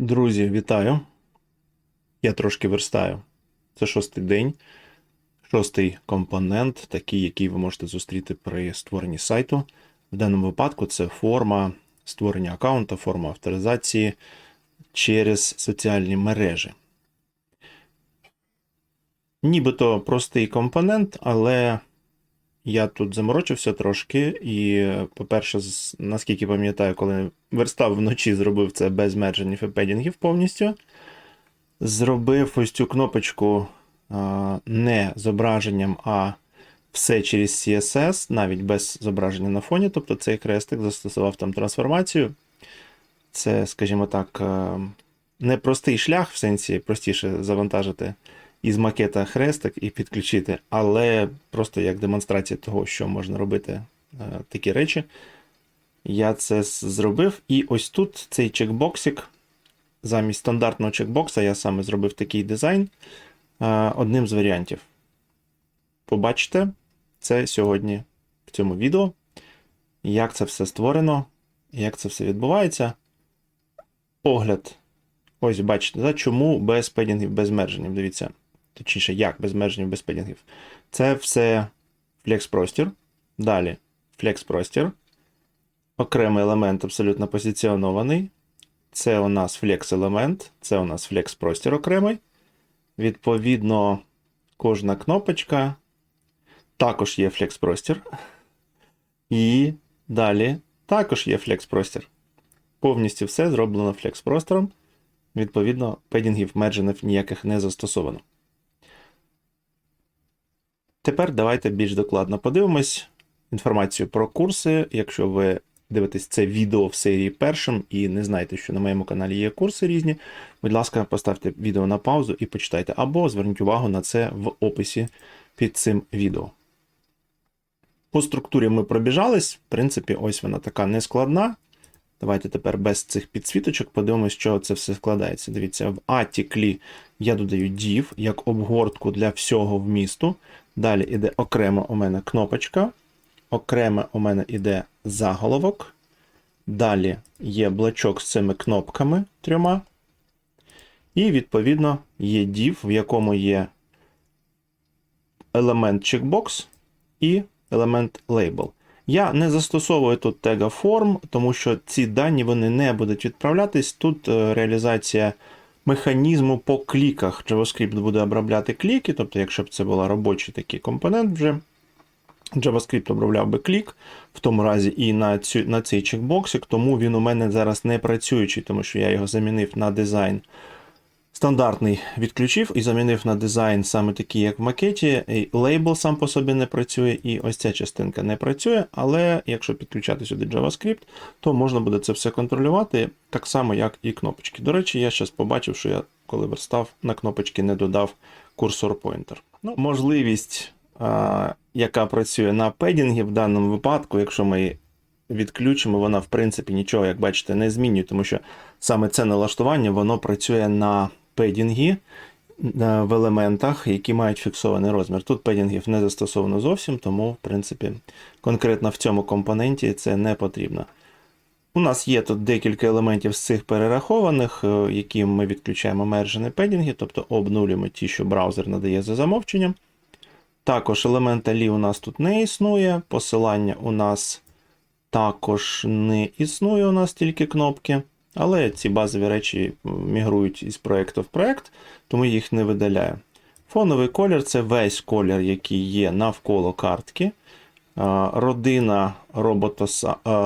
Друзі, вітаю. Я трошки верстаю. Це шостий день, шостий компонент, такий, який ви можете зустріти при створенні сайту. В даному випадку це форма створення аккаунта, форма авторизації через соціальні мережі. Нібито простий компонент, але я тут заморочився трошки, і, по-перше, наскільки пам'ятаю, коли верстав вночі, зробив це без мердженів і педінгів повністю. Зробив ось цю кнопочку не зображенням, а все через CSS, навіть без зображення на фоні. Тобто цей хрестик застосував там трансформацію. Це, скажімо так, е, непростий шлях, в сенсі простіше завантажити із макета хрестик і підключити, але просто як демонстрація того, що можна робити е, такі речі. Я це зробив. І ось тут цей чекбоксик. Замість стандартного чекбокса я саме зробив такий дизайн е, одним з варіантів. Побачите це сьогодні в цьому відео, як це все створено, як це все відбувається. Огляд. Ось бачите, да, чому без педінгів, без мерженів. Дивіться. Точніше, як без мерженів, без педінгів. Це все флекс-простір. Далі флекс-простір. Окремий елемент абсолютно позиціонований. Це у нас флекс-елемент, це у нас флекс-простір окремий. Відповідно, кожна кнопочка також є флекс-простір. І далі також є флекс-простір. Повністю все зроблено флекс-простором. Відповідно, педінгів мердженів ніяких не застосовано. Тепер давайте більш докладно подивимось інформацію про курси. Якщо ви дивитесь це відео в серії першим і не знаєте, що на моєму каналі є курси різні, будь ласка, поставте відео на паузу і почитайте, або зверніть увагу на це в описі під цим відео. По структурі ми пробіжались. В принципі, ось вона така нескладна. Давайте тепер без цих підсвіточок подивимось, що це все складається. Дивіться, в атіклі я додаю div як обгортку для всього вмісту. Далі йде окремо у мене кнопочка. Окремо у мене йде заголовок. Далі є блочок з цими кнопками трьома. І, відповідно, є div, в якому є елемент checkbox і елемент label. Я не застосовую тут тега form, тому що ці дані вони не будуть відправлятись. Тут е, реалізація механізму по кліках. JavaScript буде обробляти кліки, тобто, якщо б це був робочий такий компонент вже. JavaScript обробляв би клік, в тому разі і на, цю, на цей чекбоксик, тому він у мене зараз не працюючий, тому що я його замінив на дизайн стандартний відключив і замінив на дизайн саме такий, як в макеті. І лейбл сам по собі не працює, і ось ця частинка не працює. Але якщо підключати сюди JavaScript, то можна буде це все контролювати так само, як і кнопочки. До речі, я зараз побачив, що я коли верстав на кнопочки не додав курсор pointer. Ну, можливість, а, яка працює на педінгі в даному випадку, якщо ми відключимо, вона в принципі нічого, як бачите, не змінює, тому що саме це налаштування воно працює на педінгі е, в елементах, які мають фіксований розмір. Тут педінгів не застосовано зовсім, тому, в принципі, конкретно в цьому компоненті це не потрібно. У нас є тут декілька елементів з цих перерахованих, е, які ми відключаємо мержені педінги, тобто обнулюємо ті, що браузер надає за замовченням. Також елемент Ali у нас тут не існує, посилання у нас також не існує, у нас тільки кнопки. Але ці базові речі мігрують із проєкту в проєкт, тому їх не видаляю. Фоновий колір це весь колір, який є навколо картки. Родина робота,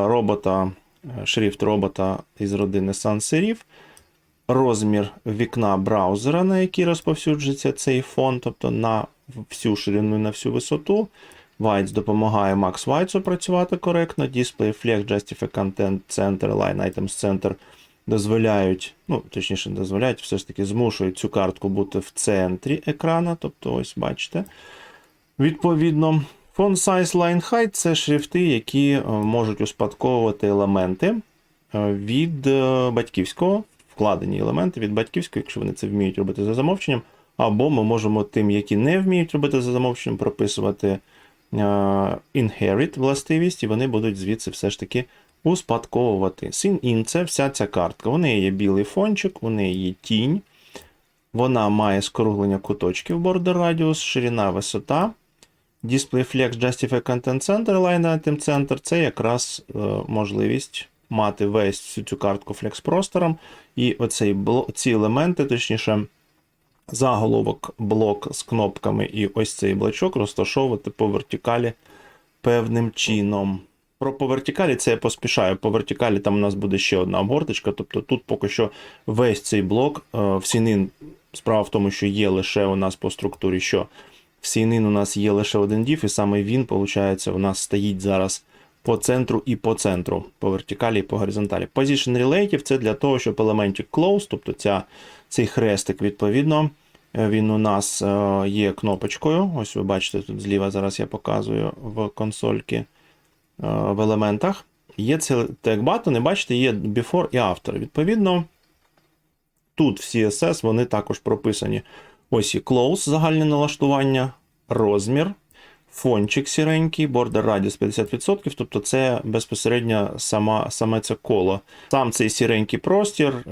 робота, е, шрифт робота із родини sans serif. Розмір вікна браузера, на який розповсюджується цей фон, тобто на всю ширину і на всю висоту. Whites допомагає Max Whites працювати коректно. Display Flex, Justify Content Center, Line Items Center дозволяють, ну, точніше, дозволяють, все ж таки змушують цю картку бути в центрі екрана. Тобто, ось бачите. Відповідно, Font Size Line Height це шрифти, які е, можуть успадковувати елементи е, від е, батьківського, вкладені елементи від батьківського, якщо вони це вміють робити за замовченням. Або ми можемо тим, які не вміють робити за замовченням, прописувати inherit властивість, і вони будуть звідси все ж таки успадковувати. Sin-in – це вся ця картка. У неї є білий фончик, у неї є тінь. Вона має скруглення куточків border radius, ширина, висота. Display Flex Justify Content Center, Line Item Center це якраз е, можливість мати весь всю цю картку Flex простором. І оцей ці елементи, точніше, заголовок, блок з кнопками і ось цей блочок розташовувати по вертикалі певним чином. Про по вертикалі це я поспішаю. По вертикалі там у нас буде ще одна обгорточка. Тобто тут поки що весь цей блок е, в CNN, справа в тому, що є лише у нас по структурі, що в CNN у нас є лише один div, і саме він, виходить, у нас стоїть зараз по центру і по центру, по вертикалі і по горизонталі. Position Relative це для того, щоб елементик close, тобто ця, цей хрестик, відповідно, е, він у нас е, є кнопочкою. Ось ви бачите, тут зліва зараз я показую в консольки в елементах. Є це тег button, і бачите, є before і after. Відповідно, тут в CSS вони також прописані. Ось і close, загальне налаштування, розмір, фончик сіренький, border radius 50%, тобто це безпосередньо сама, саме це коло. Сам цей сіренький простір, е,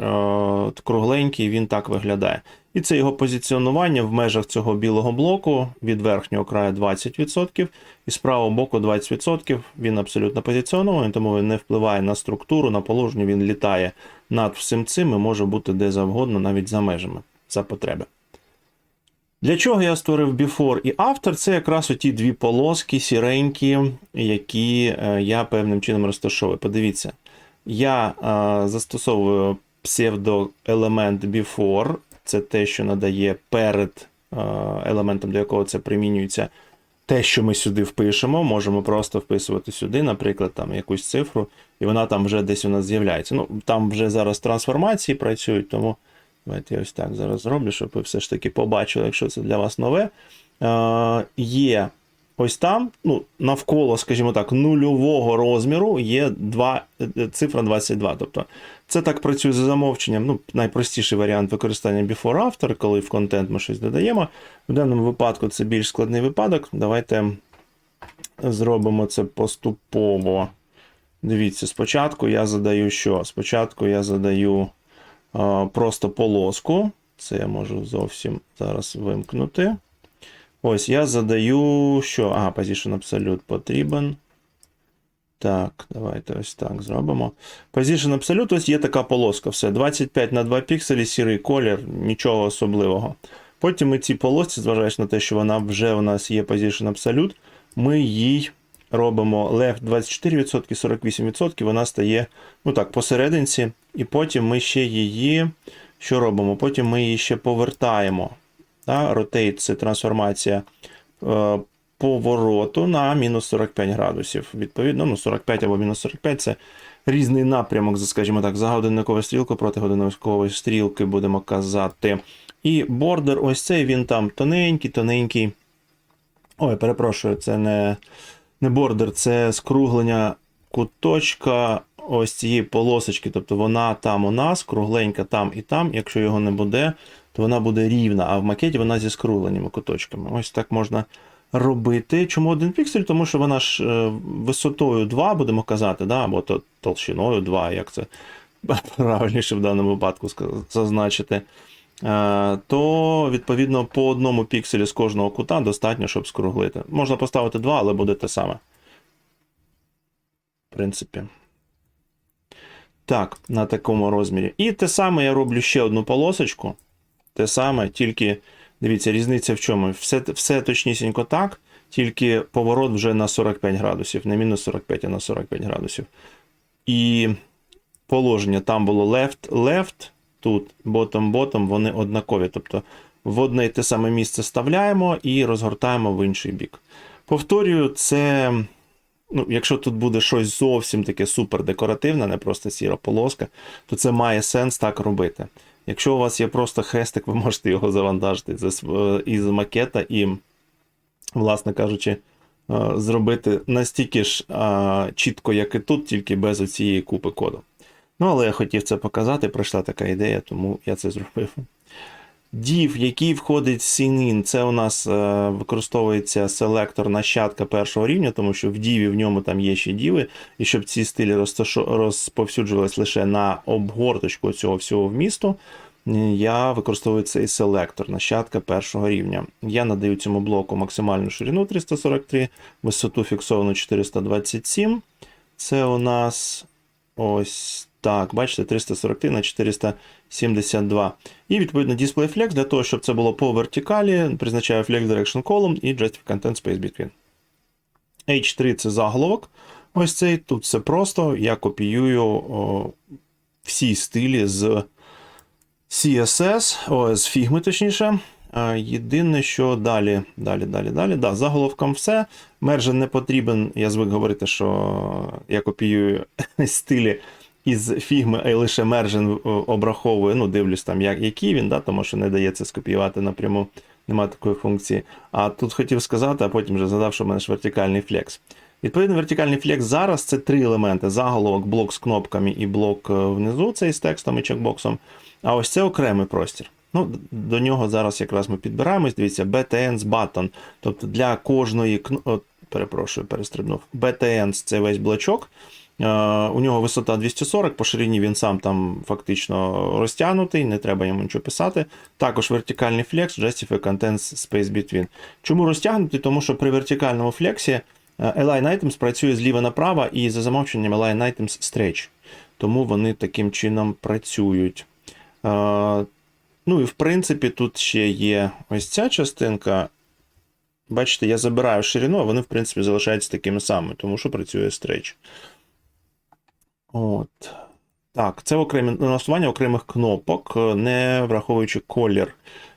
кругленький, він так виглядає. І це його позиціонування в межах цього білого блоку від верхнього краю 20%, і з правого боку 20%. Він абсолютно позиціонований, тому він не впливає на структуру, на положення, він літає над всім цим і може бути де завгодно, навіть за межами, за потреби. Для чого я створив before і after? Це якраз оті дві полоски сіренькі, які е, я певним чином розташовую. Подивіться, я е, застосовую псевдоелемент before, це те, що надає перед е, елементом, до якого це примінюється. Те, що ми сюди впишемо, можемо просто вписувати сюди, наприклад, там якусь цифру, і вона там вже десь у нас з'являється. Ну, Там вже зараз трансформації працюють, тому давайте я ось так зараз зроблю, щоб ви все ж таки побачили, якщо це для вас нове. Е, Є ось там, ну, навколо, скажімо так, нульового розміру є два, е, цифра 22. Тобто це так працює за замовченням. Ну, найпростіший варіант використання before-after, коли в контент ми щось додаємо. В даному випадку це більш складний випадок. Давайте зробимо це поступово. Дивіться, спочатку я задаю що? Спочатку я задаю просто полоску. Це я можу зовсім зараз вимкнути. Ось я задаю що? Ага, Position Absolute потрібен. Так, давайте ось так зробимо. Position Absolute, ось є така полоска. Все, 25 на 2 пікселі, сірий колір, нічого особливого. Потім ми ці полосці, зважаючи на те, що вона вже у нас є Position Absolute, ми їй робимо left 24%, 48%, вона стає ну так, посерединці. І потім ми ще її. Що робимо? Потім ми її ще повертаємо. Да? Rotate це трансформація е, повороту на мінус 45 градусів. Відповідно, ну 45 або мінус 45 це різний напрямок, скажімо так, за годинниковою стрілкою проти годинникової стрілки, будемо казати. І бордер, ось цей він там тоненький, тоненький. Ой, перепрошую, це не не бордер, це скруглення куточка ось цієї полосочки. Тобто вона там у нас, кругленька там і там. Якщо його не буде, то вона буде рівна, а в макеті вона зі скругленими куточками. Ось так можна робити. Чому один піксель? Тому що вона ж е, висотою 2, будемо казати, да? або то, толщиною 2, як це правильніше в даному випадку зазначити. Е, то, відповідно, по одному пікселі з кожного кута достатньо, щоб скруглити. Можна поставити 2, але буде те саме. В принципі. Так, на такому розмірі. І те саме я роблю ще одну полосочку. Те саме, тільки, дивіться, різниця в чому? Все все точнісінько так, тільки поворот вже на 45 градусів, не мінус 45, а на 45 градусів. І положення там було left-left, тут bottom-bottom, вони однакові. Тобто в одне і те саме місце вставляємо і розгортаємо в інший бік. Повторюю, це. Ну, Якщо тут буде щось зовсім таке супер декоративне, не просто сіра полоска, то це має сенс так робити. Якщо у вас є просто хрестик, ви можете його завантажити із макета і, власне кажучи, зробити настільки ж чітко, як і тут, тільки без цієї купи коду. Ну, але я хотів це показати, прийшла така ідея, тому я це зробив. Div, який входить в scene-in, це у нас е, використовується селектор нащадка першого рівня, тому що в Div в ньому там є ще діви, і щоб ці стилі розповсюджувались лише на обгорточку цього всього вмісту, е, я використовую цей селектор нащадка першого рівня. Я надаю цьому блоку максимальну ширину 343, висоту фіксовану 427. Це у нас ось так, бачите, 343 на 472. І відповідно display flex для того, щоб це було по вертикалі, призначаю flex direction column і justify content space between. H3 це заголовок. Ось цей. Тут все просто. Я копіюю о, всі стилі з CSS, о, з Figma, точніше. Єдине, що далі, далі, далі, далі. Да, заголовком все. Мержен не потрібен. Я звик говорити, що я копіюю стилі із фігми, а лише мержен е, обраховує. Ну, дивлюсь там, як, який він, да, тому що не дається скопіювати напряму. Немає такої функції. А тут хотів сказати, а потім вже згадав, що в мене ж вертикальний флекс. Відповідно, вертикальний флекс зараз це три елементи: заголовок, блок з кнопками і блок е, внизу, цей з текстом і чекбоксом. А ось це окремий простір. Ну, До нього зараз якраз ми підбираємось. Дивіться, BTN з button. Тобто для кожної перепрошую, перестрибнув. BTN це весь блочок. Е, У нього висота 240, по ширині він сам там фактично розтягнутий, не треба йому нічого писати. Також вертикальний флекс, Justify Contents Space Between. Чому розтягнутий? Тому що при вертикальному флексі е, Align Items працює зліва направо і за замовченням Align Items Stretch. Тому вони таким чином працюють. Е, Ну і в принципі тут ще є ось ця частинка. Бачите, я забираю ширину, а вони, в принципі, залишаються такими самими, тому що працює Stretch. От. Так, це окремі налаштування окремих кнопок, е, не враховуючи колір.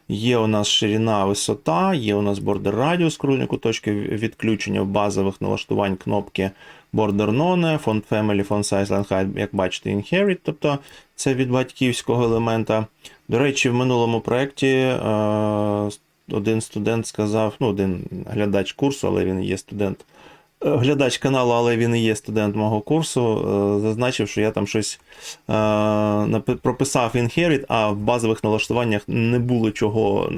Є у нас ширина, висота, є у нас бордер радіус, кружні куточки відключення в базових налаштувань кнопки Border None, Font Family, Font Size, Line Height, як бачите, Inherit, тобто це від батьківського елемента. До речі, в минулому проєкті е, один студент сказав, ну, один глядач курсу, але він є студент глядач каналу, але він і є студент мого курсу, е, зазначив, що я там щось е, прописав inherit, а в базових налаштуваннях не було чого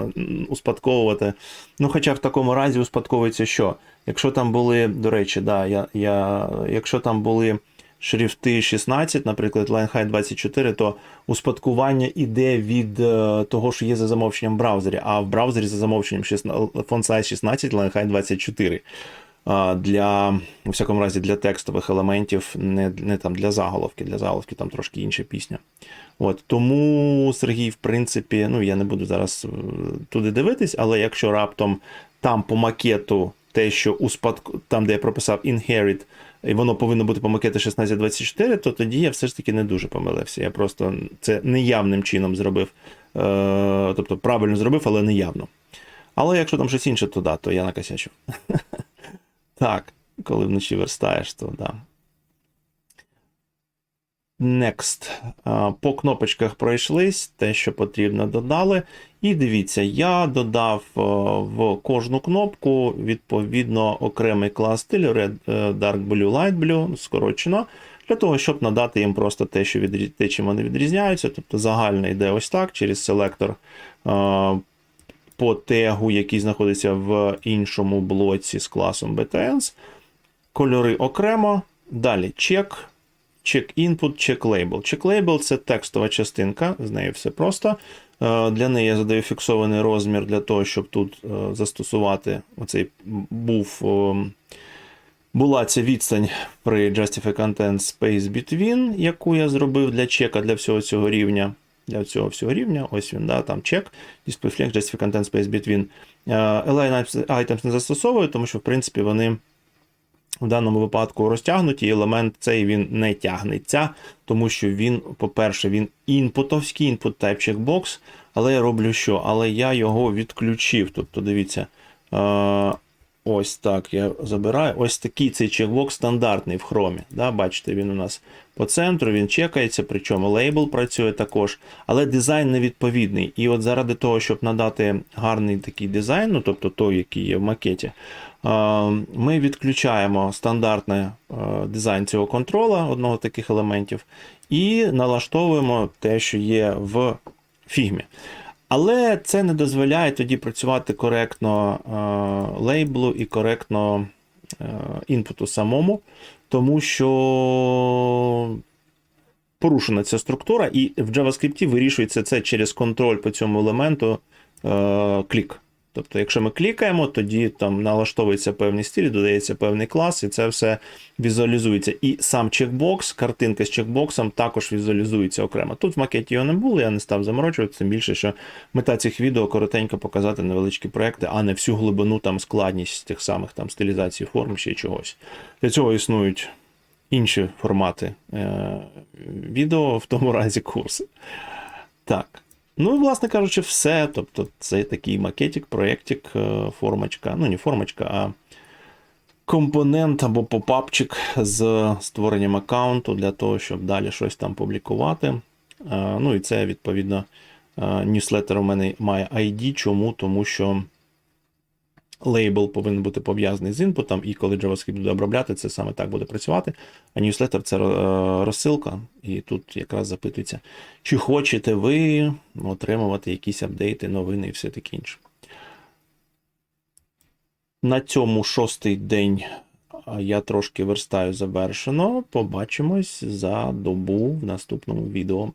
успадковувати. Ну, хоча в такому разі успадковується що? Якщо там були, до речі, да, я, я, якщо там були шрифти 16, наприклад, height 24, то успадкування іде від е, того, що є за замовченням в браузері, а в браузері за замовченням 16, font size 16, line height 24 а, для, у всякому разі, для текстових елементів, не, не там для заголовки. Для заголовки там трошки інша пісня. От, тому Сергій, в принципі, ну я не буду зараз е, туди дивитись, але якщо раптом там по макету те, що у спадку, там, де я прописав inherit, і воно повинно бути по макету 1624, то тоді я все ж таки не дуже помилився. Я просто це неявним чином зробив. Е, тобто правильно зробив, але неявно. Але якщо там щось інше, то да, то я накосячив. Так, коли вночі верстаєш, то да. Next. По кнопочках пройшлись, те, що потрібно, додали. І дивіться, я додав е, в кожну кнопку відповідно окремий клас стилю Red, е, Dark Blue, Light Blue, скорочено, для того, щоб надати їм просто те, що відрі... те, чим вони відрізняються. Тобто загально йде ось так через селектор е, по тегу, який знаходиться в іншому блоці з класом BTNs. Кольори окремо. Далі check label. Check label це текстова частинка, з нею все просто. Е, Для неї я задаю фіксований розмір для того, щоб тут е, застосувати оцей був. е, Була ця відстань при Justify Content Space Between, яку я зробив для чека для всього цього рівня. Для цього всього рівня, ось він, да, там чек, display flag, Justify Content Space Between. Е, Align items не застосовую, тому що, в принципі, вони в даному випадку розтягнуті, елемент цей він не тягнеться, тому що він, по-перше, він інпутовський, input type checkbox, але я роблю що? Але я його відключив. Тобто, дивіться, е, ось так я забираю. Ось такий цей чекбокс стандартний в хромі. Да? Бачите, він у нас по центру, він чекається, причому лейбл працює також, але дизайн невідповідний. І от заради того, щоб надати гарний такий дизайн, ну тобто той, який є в макеті, ми відключаємо стандартний е, дизайн цього контрола, одного з таких елементів, і налаштовуємо те, що є в фігмі. Але це не дозволяє тоді працювати коректно е, лейблу і коректно е, інпуту самому, тому що порушена ця структура, і в JavaScript вирішується це через контроль по цьому елементу е, клік. Тобто, якщо ми клікаємо, тоді там налаштовується певний стиль, додається певний клас, і це все візуалізується. І сам чекбокс, картинка з чекбоксом також візуалізується окремо. Тут в макеті його не було, я не став заморочуватися, тим більше, що мета цих відео коротенько показати невеличкі проекти, а не всю глибину там складність тих самих там стилізацій форм чи чогось. Для цього існують інші формати е- відео, в тому разі курси. Так. Ну, і, власне кажучи, все. Тобто, це такий макетик, проєктик, е, формочка. Ну, не формочка, а компонент або попапчик з створенням аккаунту для того, щоб далі щось там публікувати. Е, Ну і це, відповідно, ньюслетер у мене має ID. Чому? Тому що лейбл повинен бути пов'язаний з інпутом, і коли JavaScript буде обробляти, це саме так буде працювати. А newsletter це е, розсилка, і тут якраз запитується, чи хочете ви отримувати якісь апдейти, новини і все таке інше. На цьому шостий день я трошки верстаю завершено. Побачимось за добу в наступному відео.